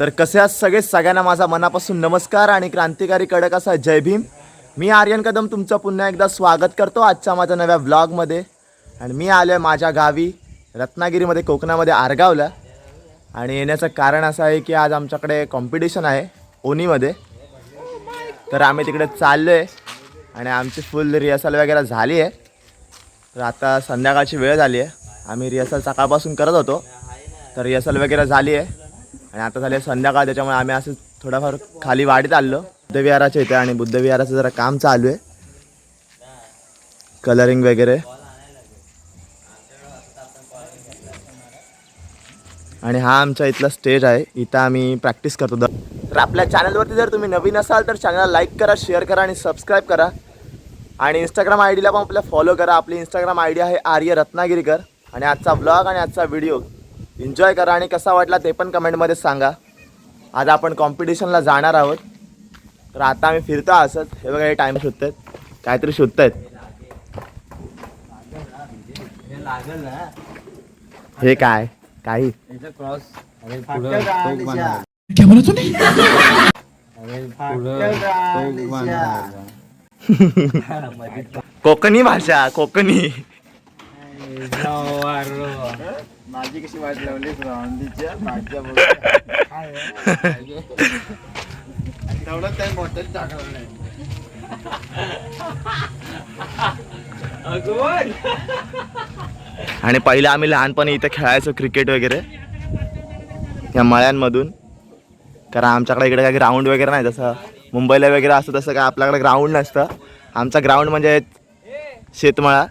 तर कसे आहात सगळे? सगळ्यांना माझा मनापासून नमस्कार आणि क्रांतिकारी कडक असा जय भीम. मी आर्यन कदम तुमचं पुन्हा एकदा स्वागत करतो आजच्या माझ्या नव्या व्लॉगमध्ये आणि मी आलो आहे माझ्या गावी रत्नागिरीमध्ये कोकणामध्ये आरगावला. आणि येण्याचं कारण असं आहे की आज आमच्याकडे कॉम्पिटिशन आहे ओनीमध्ये तर आम्ही तिकडे चाललो आहे आणि आमची फुल रिहर्सल वगैरे झाली आहे. तर आता संध्याकाळची वेळ झाली आहे. आम्ही रिहर्सल सकाळपासून करत होतो. तर रिहर्सल वगैरे झाली आहे. आणि आता झाले आहे संध्याकाळ त्याच्यामुळे आम्ही असं थोडाफार खाली वाढीत आलो. बुद्धविहाराच्या इथे आणि बुद्धविहाराचं जरा काम चालू आहे. कलरिंग वगैरे. आणि हा आमच्या इथला स्टेज आहे. इथं आम्ही प्रॅक्टिस करतो. तर आपल्या चॅनलवरती जर तुम्ही नवीन असाल तर चॅनलला लाईक करा शेअर करा आणि सबस्क्राईब करा. आणि इंस्टाग्राम आय डीला पण आपल्या फॉलो करा. आपली इंस्टाग्राम आय डी आहे आर्य रत्नागिरीकर आणि आजचा ब्लॉग आणि आजचा व्हिडिओ एन्जॉय करा आणि कसा वाटला ते पण कमेंटमध्ये सांगा. आज आपण कॉम्पिटिशनला जाणार आहोत. तर आता आम्ही फिरतो असत हे बघा हे टाईम शोधत आहेत काहीतरी शोधत आहेत हे काय? काही? क्रॉस. कोकणी भाषा कोकणी. माझी कशी वाट लावली राऊंडीच्या माझ्या तेवढं त्या बॉटल टाकलं नाही. आणि पहिले आम्ही लहानपणी इथे खेळायचो क्रिकेट वगैरे या मळ्यांमधून. कारण आमच्याकडे इकडे काही ग्राउंड वगैरे नाही जसं मुंबईला वगैरे असतं तसं काय आपल्याकडे ग्राउंड नसतं. आमचा ग्राउंड म्हणजे शेतमळा.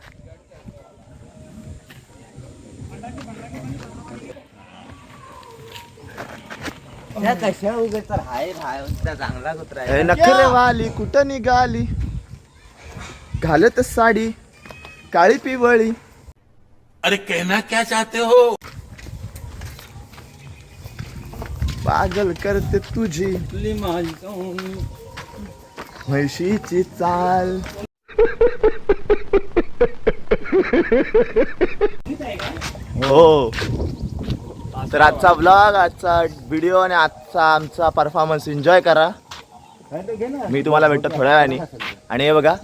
त्या कशा उगत तर हाय हाय त्या चांगला कुत्रा ए, नखरेवाली कुठं निघाली? घालत साडी काळी पिवळी. अरे कहना क्या चाहते हो? पागल करते तुझी. आपली माझी म्हैशीची चाल. हो. तर आजचा ब्लॉग आजचा व्हिडिओ आणि आजचा आमचा परफॉर्मन्स एन्जॉय करा. मी तुम्हाला भेटतो थोड्या वेळाने. आणि हे बघा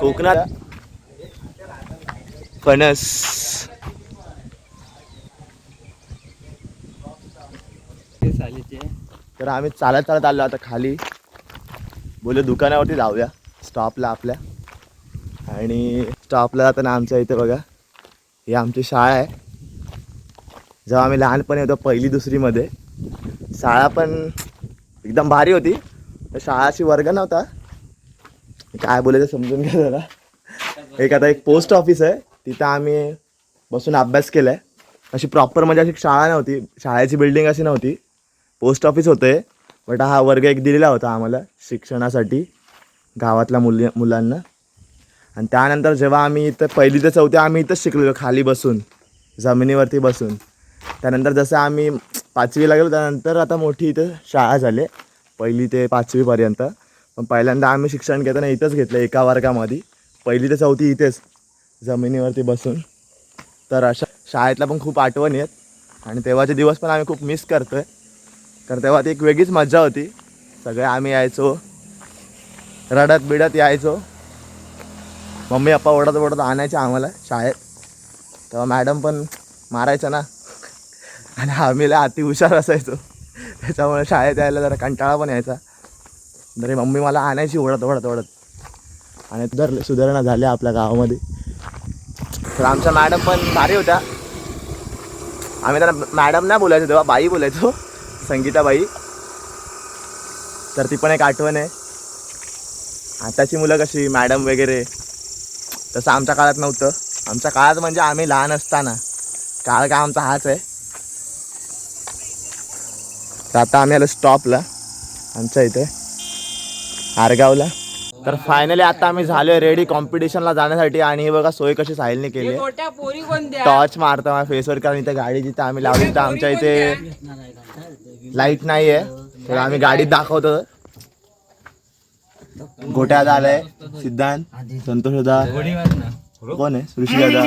कोकणात फणस. तर आम्ही चालत चालत आलो आता खाली. बोललो दुकानावरती जाऊया स्टॉपला आपल्या. आणि स्टॉपला जाताना आमच्या इथे बघा ही आमची शाळा आहे. जेव्हा आम्ही लहानपणी होतो पहिली दुसरीमध्ये शाळा पण एकदम भारी होती. तर शाळाची वर्ग नव्हता. काय बोलायचं समजून घ्या जरा. एक आता एक पोस्ट ऑफिस आहे. तिथं आम्ही बसून अभ्यास केला आहे अशी प्रॉपर म्हणजे अशी शाळा नव्हती. शाळेची बिल्डिंग अशी नव्हती. पोस्ट ऑफिस होते. बट हा वर्ग एक दिलेला होता आम्हाला शिक्षणासाठी गावातल्या मुली मुलांना. आणि त्यानंतर जेव्हा आम्ही इथं पहिली ते चौथी आम्ही इथंच शिकलेलो खाली बसून जमिनीवरती बसून. त्यानंतर जसं आम्ही पाचवीला गेलो त्यानंतर आता मोठी इथं शाळा झाली पहिली ते पाचवीपर्यंत पण पहिल्यांदा आम्ही शिक्षण घेताना इथंच घेतलं एका वर्गामध्ये. पहिली ते चौथी इथेच जमिनीवरती बसून. तर अशा शाळेतला पण खूप आठवणी आहेत. आणि तेव्हाचे दिवस पण आम्ही खूप मिस करतो आहे कारण तेव्हा ती एक वेगळीच मजा होती. सगळे आम्ही यायचो. रडत बिडत यायचो. मम्मी पप्पा ओढत ओढत आणायचे आम्हाला शाळेत. तेव्हा मॅडम पण मारायचं ना. आणि आम्ही लय अति हुशार असायचो. त्याच्यामुळे शाळेत यायला जरा कंटाळा पण यायचा. तरी मम्मी मला आणायची ओढत ओढत ओढत. आणि सुधार सुधारणा झाल्या आपल्या गावामध्ये. तर आमच्या मॅडम पण भारी होत्या. आम्ही त्यांना मॅडम नाही बोलायचो तेव्हा बाई बोलायचो संगीताबाई. तर ती पण एक आठवण आहे. आताची मुलं कशी मॅडम वगैरे. तसं आमच्या काळात नव्हतं. आमच्या काळात म्हणजे आम्ही लहान असताना. काळ का आमचा हाच आहे. तर आता आम्ही आलो स्टॉपला आमच्या इथे आरगावला. तर फायनली आता आम्ही झालोय रेडी कॉम्पिटिशनला जाण्यासाठी आणि हे बघा सोय कशी साहिलने केली टॉर्च मारतो माझ्या फेसवर कारण इथे गाडी जिथे आम्ही लावली तर आमच्या इथे लाइट नाही आहे तर आम्ही गाडीत दाखवतो. गोट्यात आलाय सिद्धांत संतोष कोण आहे? ऋषी दादा.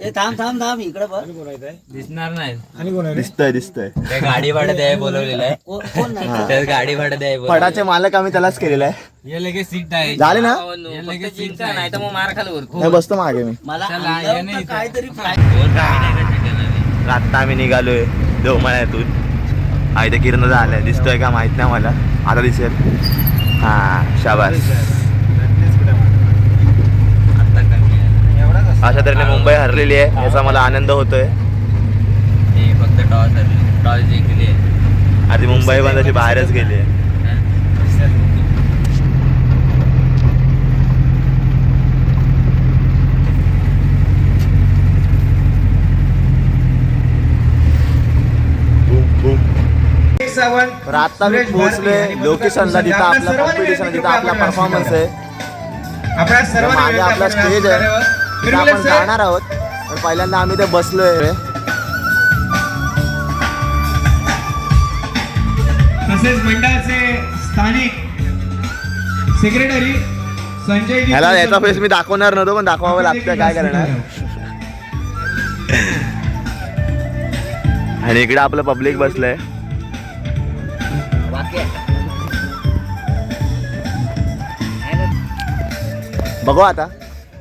ए थांब थांब थांब इकडे बघ. दिसणार नाही. दिसतंय दिसतंय. ते गाडी भाडं द्याय बोलवलेलं आहे. कोण नाही? हा. गाडी भाडं द्याय फडाचे मालक आम्ही त्यालाच केलेला आहे. हे लगेच सीट आहे झाले ना? हे लगेच सीट नाही. तर मग मार खाली नाही बसतो मागे मी. मला. काहीतरी आत्ता आम्ही निघालोय देवमळ्यातून. हा इथे किरण झालाय. दिसतोय का माहीत नाही मला. आता दिसेल. हा शाबास आता कमी आहे अशा तऱ्हेने मुंबई हरलेली आहे याचा मला आनंद होतोय. हे फक्त टॉस हरली टॉस जिंकली आहे. आधी मुंबई पण तशी बाहेरच गेली आहे. आता मी पोहोचलोय लोकेशनला जिथं आपला कॉम्पिटिशन जिथं आपला परफॉर्मन्स आहे. आपला स्टेज आहे. आपण जाणार आहोत. पण पहिल्यांदा आम्ही ते बसलोय तसेच मंडळाचे स्थानिक सेक्रेटरी संजय ह्याला याचा फेस मी दाखवणार नव्हतो पण दाखवावं लागतं काय करणार. आणि इकडे आपलं पब्लिक बसलंय. बघू आता.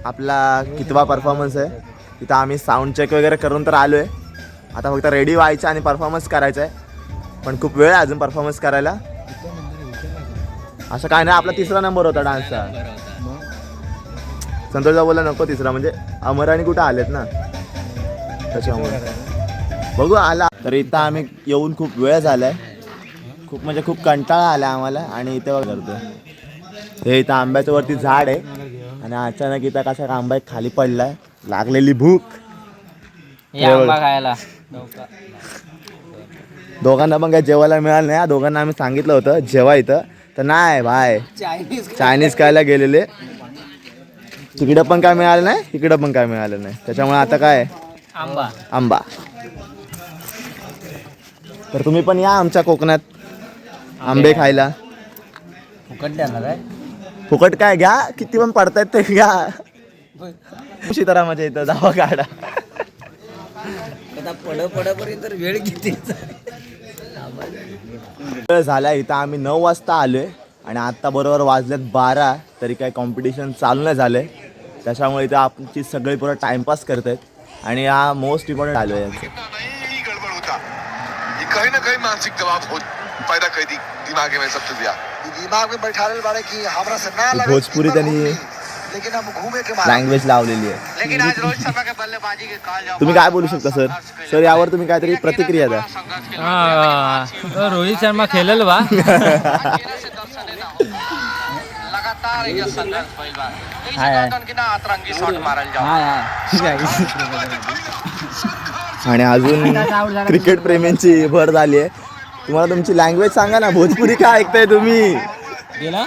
आपला कितवा परफॉर्मन्स आहे. तिथं आम्ही साऊंड चेक वगैरे करून तर आलो आहे आता फक्त रेडी व्हायचं आणि परफॉर्मन्स करायचा आहे पण खूप वेळ आहे अजून परफॉर्मन्स करायला. असं काय नाही आपला तिसरा नंबर होता डान्सचा संतोषदा बोला नको तिसरा म्हणजे अमर आणि कुठं आलेत ना? त्याच्यामुळे. बघू आला. तर इथं आम्ही येऊन खूप वेळ झालाय. खूप म्हणजे खूप कंटाळा आला आम्हाला आणि इथे करतो हे इथं आंब्याच्या वरती झाड आहे. आणि अचानक इथं कसा का आंबा एक खाली पडलाय. लागलेली भूक. हे आंबा खायला. दोघांना पण काही जेवायला मिळालं नाही. दोघांना आम्ही सांगितलं होतं जेवा इथं. तर नाही बाय. चायनीज चायनीज खायला गेलेले. तिकडं पण काय मिळालं नाही इकडं पण काय मिळालं नाही. त्याच्यामुळे आता काय? आंबा. आंबा. तर तुम्ही पण या आमच्या कोकणात. आंबे खायला. फुकट देणार आहे. फुकट काय घ्या किती पण पडतायत ते घ्या. सीतारामाच्या इथं जावा काढा पड पडपर्यंत तर वेळ किती? वेळ झाला इथं आम्ही नऊ वाजता आलोय आणि आत्ता बरोबर वाजलेत बारा तरी काही कॉम्पिटिशन चालू नाही झालंय. त्याच्यामुळे इथं आमची सगळी पुरं टाइमपास करतायत आणि हा मोस्ट इम्पॉर्टंट आलो आहे होता कहीं ना कहीं मानसिक दबाव हो पैदा कर दी दिमाग में सब दिया भोजपुरी मारे। लँग्वेज लावलेली आहे लेकिन आज रोहित शर्मा के बल्लेबाजी के काल जाओ तुम्ही काय बोलू शकता सर? सर यावर तुम्ही काहीतरी प्रतिक्रिया द्या। हा रोहित शर्मा खेळेल बा। आणि अजून क्रिकेट प्रेमींची भर झाली आहे. तुम्हाला तुमची लँग्वेज सांगा ना भोजपुरी काय ऐकताय तुम्ही? गेला?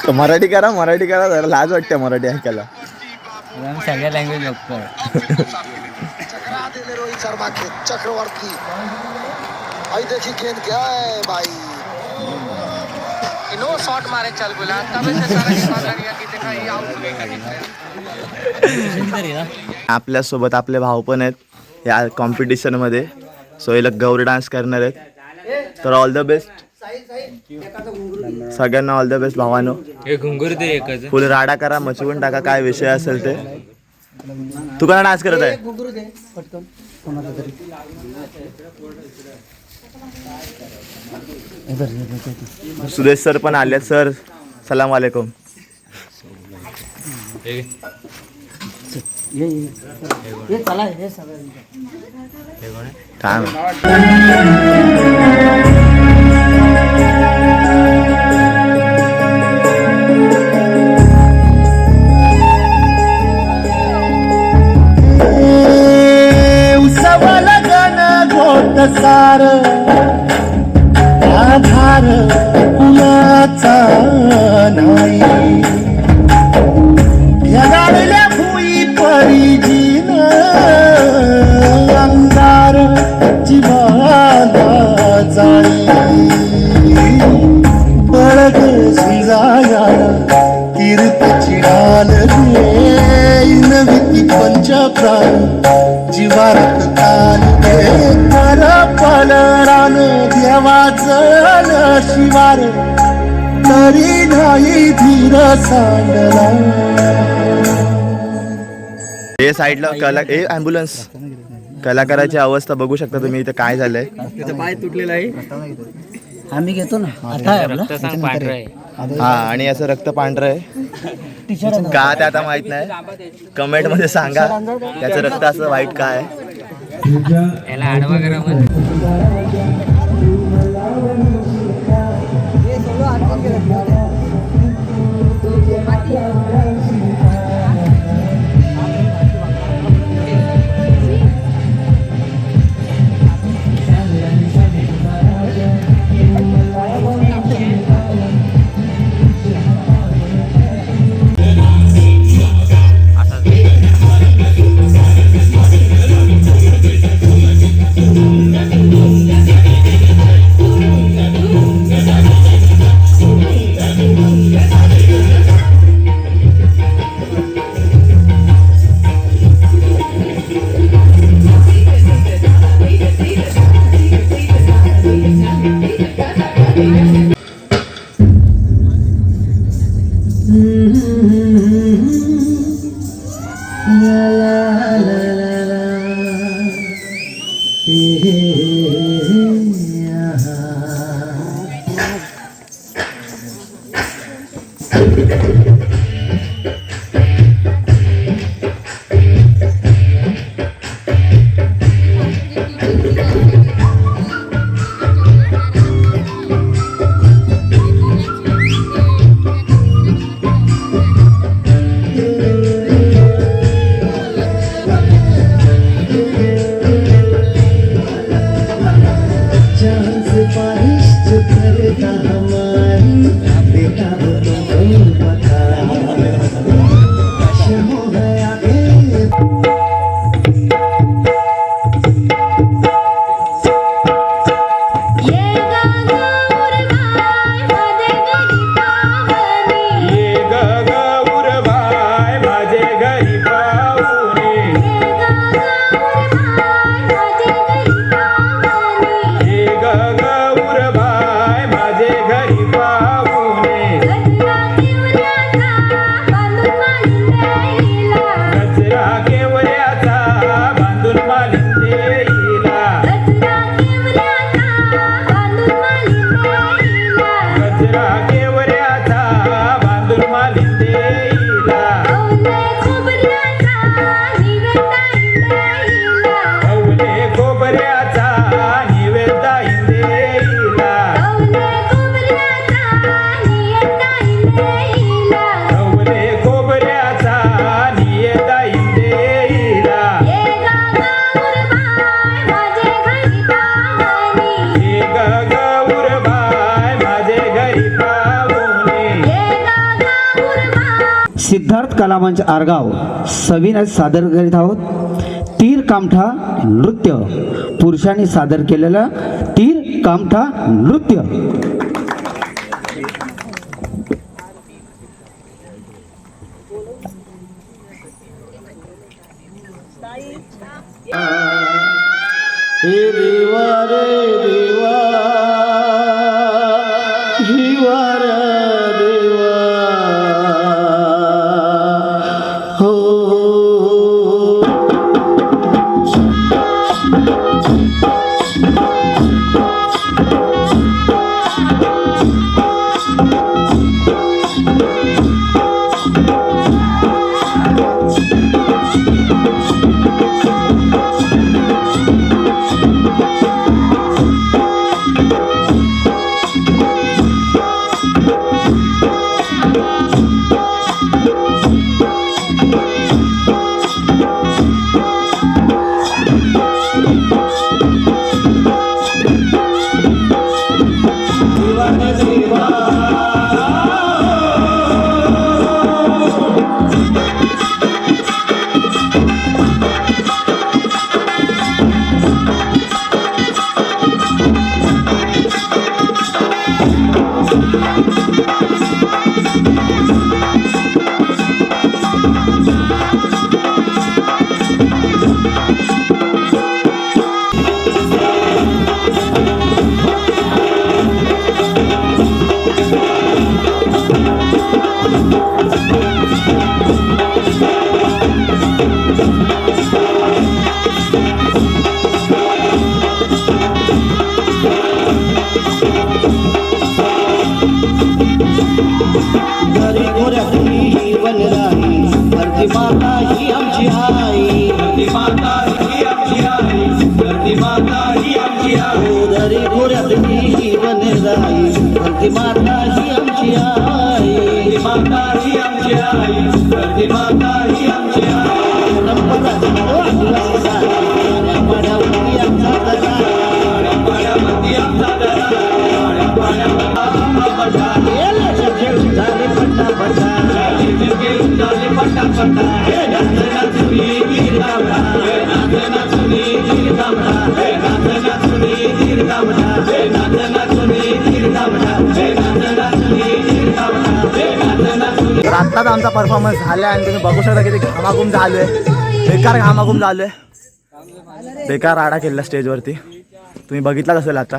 तेरा मराठी करा मराठी करा जरा लाज वाटते मराठी ऐकायला. सगळ्या लँग्वेज बघतो. चकरा दे ले रोहित शर्मा के चक्रवर्ती. आई देखी गेंद क्या है भाई? इनो शॉट मारे चल बोला तब से सारा लग गया कि देखा ये आउट हो आपल्यासोबत आपले भाऊ पण आहेत या कॉम्पिटिशनमध्ये सो याला गौरी डान्स करणार आहेत. तर ऑल द बेस्ट सगळ्यांना ऑल द बेस्ट भावानो. हे घुंगुर ते एकच. फुल राडा करा मचवून टाका काय विषय असेल ते. तू का डान्स करत आहे. सुरेश सर पण आले सर. सलाम वालेकुम. ये काय घोट सार विचार कुणाचा नाही. जगाडल्या भुई परी जीन अंगार जीवाला जाई. बळग शिजाया तीर्थ चिडाल रे नवी पंचप्राण. देवाचं शिवार तरी नाही धीर सांडला हे साईडला कला ए ॲम्ब्युलन्स कलाकाराची अवस्था बघू शकता तुम्ही इथे काय झालंय? आम्ही घेतो ना. आता आहे आपला. हा आणि असं रक्त पांढरं आहे. का ते आता माहीत नाही? कमेंटमध्ये सांगा. त्याचं रक्त असं वाईट का आहे? याला आडवा करा कलामंच आरगाव सविनय सादर करीत आहोत. तीर कामठा नृत्य. पुरुषांनी सादर केलेलं तीर कामठा नृत्य. हे धरती माता ही आमची आई. धरती माता ही आमची आई धरती माता ही आमची आई परंपरा आदिवासी सारा आत्ताच आमचा परफॉर्मन्स झाला आणि तुम्ही बघू शकता किती घामाघूम झालोय. बेकार घामाघूम झालोय. बेकार राडा केलेला स्टेजवरती तुम्ही बघितलाच असेल आता.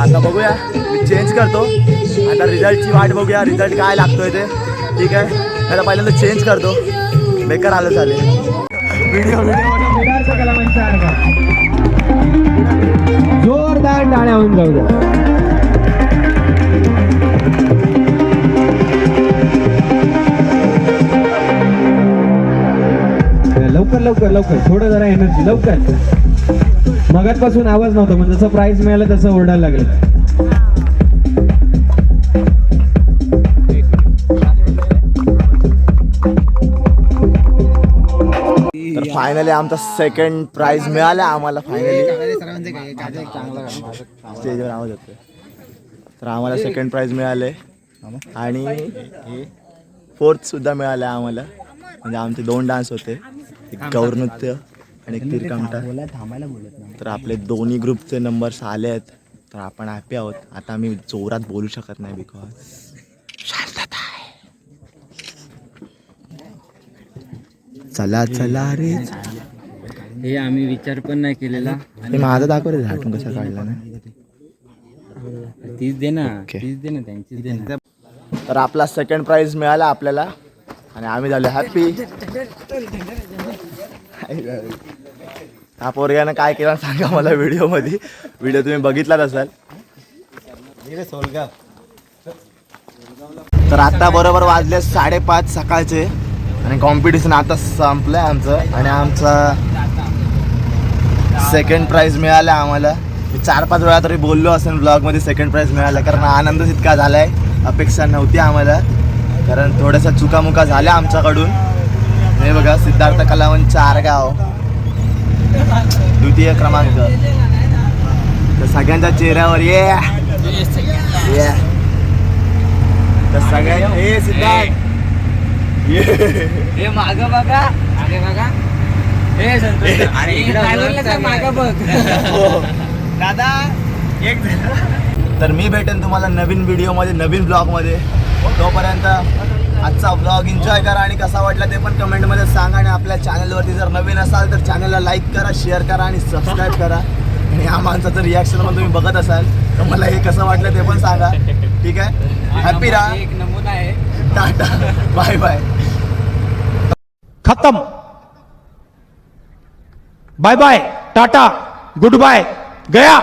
आता बघूया. मी चेंज करतो. आता रिझल्टची वाट बघूया. रिझल्ट काय लागतोय ते. ठीक आहे? आता पहिल्यांदा चेंज करतो. बेकार आलं चालेल व्हिडिओ जोरदार जाऊ द्या. लवकर लवकर. थोडं जरा एनर्जी लवकर. मगातपासून आवाज नव्हता म्हणजे जसं प्राईज मिळालं तसं ओरडायला लागलं. फायनली आमचा सेकंड प्राइज मिळाला आम्हाला फायनली स्टेजवर आवाज येतोय. तर आम्हाला सेकंड प्राइज मिळाले. आणि फोर्थ सुद्धा मिळाले आम्हाला. म्हणजे आमचे दोन डान्स होते. एक गौर नृत्य आणि एक तीरकामटा तर आपले दोन्ही ग्रुपचे नंबर्स आले आहेत. तर आपण हॅपी आहोत. आता आम्ही जोरात बोलू शकत नाही बिकॉज शांतता आहे. चला चला रे. हे आम्ही विचार पण नाही केलेला. हे माझा दाखव रे झाटून कसा काढला ना. तीच दे ना Okay. तीच दे ना त्यांचीच दे ना तर आपला सेकंड प्राइज मिळाला आपल्याला. आणि आम्ही झालो हॅपी हा पोरग्यानं काय केलं सांगा मला व्हिडिओमध्ये. व्हिडिओ तुम्ही बघितलाच असाल. तर आता बरोबर वाजले साडेपाच सकाळचे. आणि कॉम्पिटिशन आता संपलंय आमचं. आणि आमचा सेकंड प्राईज मिळाला आम्हाला. मी चार पाच वेळा तरी बोललो असेल ब्लॉगमध्ये सेकंड प्राईज मिळाला. कारण आनंदच इतका झालाय. अपेक्षा नव्हती आम्हाला. कारण थोड्याशा चुकामुका झाल्या आमच्याकडून. हे बघा सिद्धार्थ कलावंत चारगाव. द्वितीय क्रमांक. तर सगळ्यांच्या चेहऱ्यावर ये. ये. तर सगळ्या हे सिद्धार्थ. ये. हे माग बघा. अरे बघा. हे संतोष. अरे इकडे माग बघ. दादा एक तर मी भेटेन तुम्हाला नवीन व्हिडिओमध्ये नवीन ब्लॉगमध्ये तोपर्यंत आजचा ब्लॉग एन्जॉय करा आणि कसा वाटला ते पण कमेंटमध्ये सांगा आणि आपल्या चॅनलवरती जर नवीन असाल तर चॅनलला लाईक करा शेअर करा आणि सबस्क्राईब करा. आणि या माणसाचं रिॲक्शन पण तुम्ही बघत असाल तर मला हे कसं वाटलं ते पण सांगा. ठीक आहे? हॅपी राहा. एक नमुना आहे. टाटा. बाय बाय खत्म. Bye bye tata. Good bye गया.